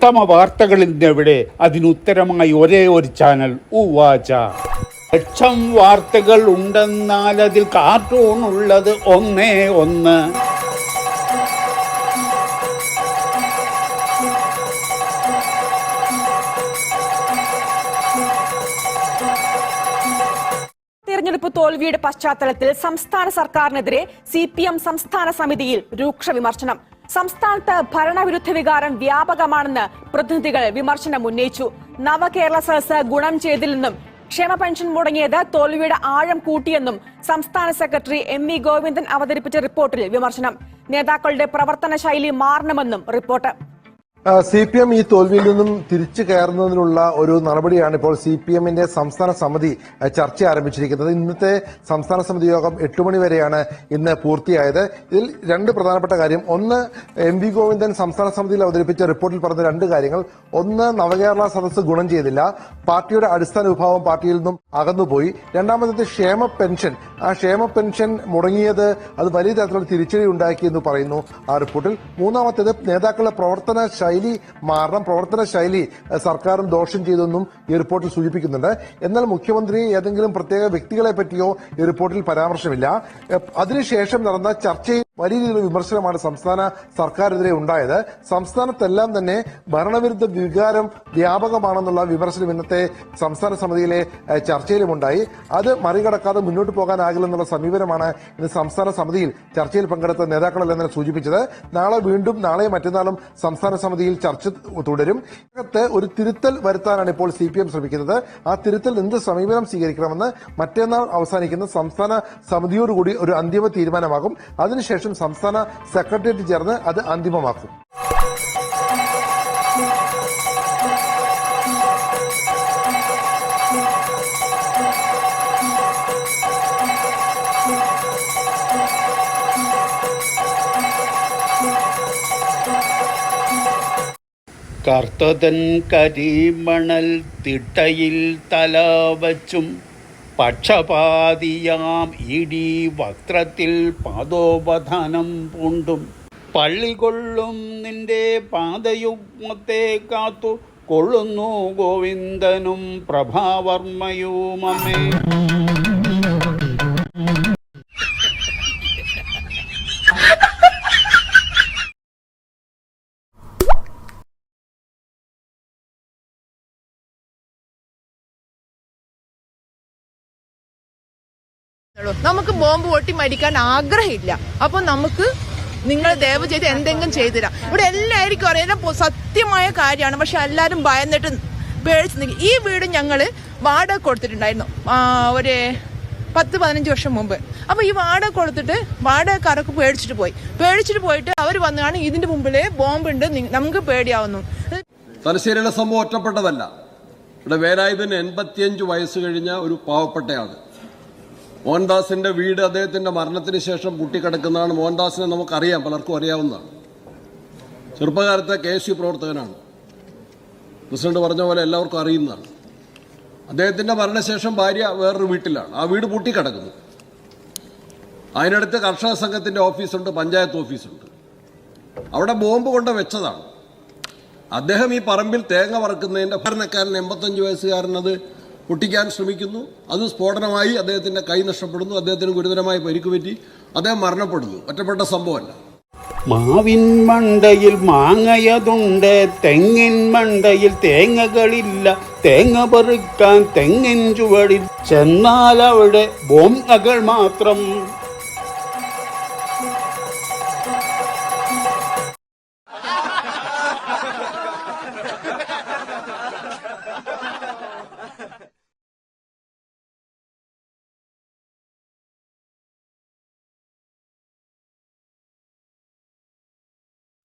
ഉത്തമ വാർത്തകളിന്നെവിടെ അതിനുത്തരമായി ഒരേ ഒരു ചാനൽ? ഉവാച ലക്ഷം വാർത്തകൾ ഉണ്ടെന്നാൽ അതിൽ കാർട്ടൂൺ ഉള്ളത് ഒന്നേ ഒന്ന്. തെരഞ്ഞെടുപ്പ് തോൽവിയുടെ പശ്ചാത്തലത്തിൽ സംസ്ഥാന സർക്കാരിനെതിരെ സി പി എം സംസ്ഥാന സമിതിയിൽ രൂക്ഷ വിമർശനം. സംസ്ഥാനത്ത് ഭരണവിരുദ്ധ വികാരം വ്യാപകമാണെന്ന് പ്രതിനിധികൾ വിമർശനം ഉന്നയിച്ചു. നവകേരള സദസ് ഗുണം ചെയ്തില്ലെന്നും ക്ഷേമ പെൻഷൻ മുടങ്ങിയത് തോൽവിയുടെ ആഴം കൂട്ടിയെന്നും സംസ്ഥാന സെക്രട്ടറി എം വി ഗോവിന്ദൻ അവതരിപ്പിച്ച റിപ്പോർട്ടിൽ വിമർശനം. നേതാക്കളുടെ പ്രവർത്തന ശൈലി മാറണമെന്നും റിപ്പോർട്ട്. സി പി എം ഈ തോൽവിയിൽ നിന്നും തിരിച്ചു കയറുന്നതിനുള്ള ഒരു നടപടിയാണ് ഇപ്പോൾ സി പി എമ്മിന്റെ സംസ്ഥാന സമിതി ചർച്ച ആരംഭിച്ചിരിക്കുന്നത്. ഇന്നത്തെ സംസ്ഥാന സമിതി യോഗം എട്ട് മണി വരെയാണ് ഇന്ന് പൂർത്തിയായത്. ഇതിൽ രണ്ട് പ്രധാനപ്പെട്ട കാര്യം. ഒന്ന് എം വി ഗോവിന്ദൻ സംസ്ഥാന സമിതിയിൽ അവതരിപ്പിച്ച റിപ്പോർട്ടിൽ പറഞ്ഞ രണ്ട് കാര്യങ്ങൾ. ഒന്ന് നവകേരള സദസ്സ് ഗുണം ചെയ്തില്ല. പാർട്ടിയുടെ അടിസ്ഥാന വിഭാഗം പാർട്ടിയിൽ നിന്നും അകന്നുപോയി. രണ്ടാമത്തേത് ക്ഷേമ പെൻഷൻ. ആ ക്ഷേമ പെൻഷൻ മുടങ്ങിയത് അത് വലിയ തരത്തിലുള്ള തിരിച്ചടി ഉണ്ടാക്കി എന്ന് പറയുന്നു ആ റിപ്പോർട്ടിൽ. മൂന്നാമത്തേത് നേതാക്കളുടെ പ്രവർത്തന ശൈലി മാറണം. പ്രവർത്തന ശൈലി സർക്കാരും ദോഷം ചെയ്തെന്നും ഈ റിപ്പോർട്ടിൽ സൂചിപ്പിക്കുന്നുണ്ട്. എന്നാൽ മുഖ്യമന്ത്രി ഏതെങ്കിലും പ്രത്യേക വ്യക്തികളെ പറ്റിയോ ഈ റിപ്പോർട്ടിൽ പരാമർശമില്ല. അതിനുശേഷം നടന്ന ചർച്ചയിൽ വലിയ രീതിയിലുള്ള വിമർശനമാണ് സംസ്ഥാന സർക്കാരിനെതിരെ ഉണ്ടായത്. സംസ്ഥാനത്തെല്ലാം തന്നെ ഭരണവിരുദ്ധ വികാരം വ്യാപകമാണെന്നുള്ള വിമർശനം ഇന്നത്തെ സംസ്ഥാന സമിതിയിലെ ചർച്ചയിലുമുണ്ടായി. അത് മറികടക്കാതെ മുന്നോട്ട് പോകാനാകില്ലെന്നുള്ള സമീപനമാണ് ഇന്ന് സംസ്ഥാന സമിതിയിൽ ചർച്ചയിൽ പങ്കെടുത്ത നേതാക്കളെല്ലാം തന്നെ സൂചിപ്പിച്ചത്. നാളെ വീണ്ടും നാളെ മറ്റന്നാളും സംസ്ഥാന സമിതിയിൽ ചർച്ച തുടരും. അകത്ത് ഒരു തിരുത്തൽ വരുത്താനാണ് ഇപ്പോൾ സി ശ്രമിക്കുന്നത്. ആ തിരുത്തൽ എന്ത് സമീപനം സ്വീകരിക്കണമെന്ന് മറ്റന്നാൾ അവസാനിക്കുന്ന സംസ്ഥാന സമിതിയോടുകൂടി ഒരു അന്തിമ തീരുമാനമാകും. അതിനുശേഷം സംസ്ഥാന സെക്രട്ടേറിയറ്റ് ചേർന്ന് അത് അന്തിമമാക്കും. കർത്തതൻ കരിമണൽ തിട്ടയിൽ തലവച്ചും പക്ഷപാതിയാം ഇടി വക്രത്തിൽ പാദോപധാനം പൂണ്ടും. പള്ളി കൊള്ളും നിന്റെ പാദയുഗ്മത്തെ കാത്തു. കൊള്ളുന്നു ഗോവിന്ദനും പ്രഭാവർമ്മയുമമ്മേ. നമുക്ക് ബോംബ് പൊട്ടി മരിക്കാൻ ആഗ്രഹമില്ല. അപ്പൊ നമുക്ക് നിങ്ങൾ ദയവ് ചെയ്ത് എന്തെങ്കിലും ചെയ്തുതരാം ഇവിടെ എല്ലാവർക്കും അറിയാം. സത്യമായ കാര്യമാണ്. പക്ഷെ എല്ലാവരും ഭയന്നിട്ട് പേടിച്ച് ഈ വീട് ഞങ്ങൾ വാടക കൊടുത്തിട്ടുണ്ടായിരുന്നു. ഒരു പത്ത് പതിനഞ്ച് വർഷം മുമ്പ്. അപ്പൊ ഈ വാടക കൊടുത്തിട്ട് വാടകക്കാരൊക്കെ പേടിച്ചിട്ട് പോയി. പേടിച്ചിട്ട് പോയിട്ട് അവർ വന്നാണ് ഇതിന്റെ മുമ്പിൽ ബോംബുണ്ട് നമുക്ക് പേടിയാവുന്നു. തലശ്ശേരിയിലെ സംഭവം ഒറ്റപ്പെട്ടതല്ല. ഇവിടെ വേലായുധന് എൺപത്തിയഞ്ച് വയസ്സ് കഴിഞ്ഞ ഒരു പാവപ്പെട്ടയാൾ. മോഹൻദാസിന്റെ വീട് അദ്ദേഹത്തിന്റെ മരണത്തിന് ശേഷം പൂട്ടിക്കിടക്കുന്നതാണ് മോഹൻദാസിനെ നമുക്കറിയാം പലർക്കും അറിയാവുന്നതാണ്. ചെറുപ്പകാലത്തെ കെ എസ് യു പ്രവർത്തകനാണ്. പ്രസിഡന്റ് പറഞ്ഞ പോലെ എല്ലാവർക്കും അറിയുന്നതാണ്. അദ്ദേഹത്തിന്റെ മരണശേഷം ഭാര്യ വേറൊരു വീട്ടിലാണ്. ആ വീട് പൂട്ടിക്കിടക്കുന്നു. അതിനടുത്ത് കർഷക സംഘത്തിന്റെ ഓഫീസുണ്ട് പഞ്ചായത്ത് ഓഫീസുണ്ട്. അവിടെ ബോംബ് കൊണ്ട് വെച്ചതാണ്. അദ്ദേഹം ഈ പറമ്പിൽ തേങ്ങ പറക്കുന്നതിന്റെ ഭരണക്കാരൻ എൺപത്തഞ്ച് വയസ്സുകാരൻ അത് പൊട്ടിക്കാൻ ശ്രമിക്കുന്നു. അത് സ്ഫോടനമായി അദ്ദേഹത്തിന്റെ കൈ നഷ്ടപ്പെടുന്നു. അദ്ദേഹത്തിന് ഗുരുതരമായ പരിക്ക് പറ്റി. അദ്ദേഹം മരണപ്പെടുന്നു. ഒറ്റപ്പെട്ട സംഭവമല്ല. മാവിൻ മണ്ടയിൽ മാങ്ങയതുണ്ട്. തെങ്ങിൻ മണ്ടയിൽ തേങ്ങകളില്ല. തേങ്ങ പറിക്കാൻ തെങ്ങിൻ ചുവടിൽ ചെന്നാൽ അവിടെ ബോംബകൾ മാത്രം.